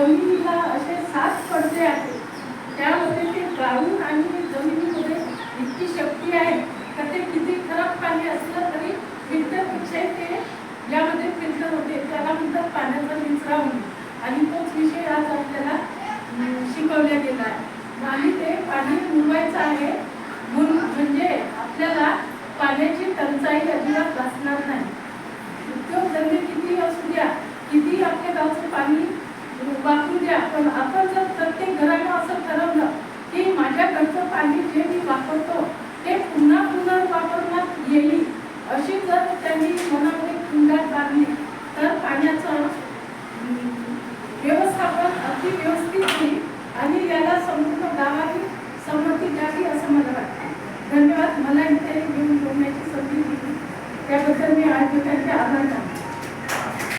जमिनीला असे सात पडदे आहेत. त्यामध्ये ते गाळून आणि जमिनीमध्ये इतकी शक्ती आहे का ते किती खराब पाणी असलं तरी फिल्टरपेक्षा ते यामध्ये फिल्टर होते. त्याला म्हणतात पाण्याचा निचरा होणे आणि तोच विषय आज आपल्याला शिकवल्या गेला आहे. आणि ते पाणी मुरवायचं आहे. म्हणून म्हणजे आपल्याला पाण्याची टंचाई अजिबात भासणार नाही. उद्योगधंदे किती असू द्या किती आपल्या गावचं पाणी आपण आपण जर प्रत्येक घराला असं ठरवलं की माझ्याकडचं पाणी जे मी वापरतो ते पुन्हा पुन्हा वापरण्यात येईल अशी जर त्यांनी मनामध्ये खंडात बांधली तर पाण्याचं व्यवस्थापन अति व्यवस्थित होईल आणि याला संपूर्ण गावातील संमती द्यावी असं मला वाटतं. धन्यवाद. मला इथे घेऊन बोलण्याची संधी दिली. त्याबद्दल मी आज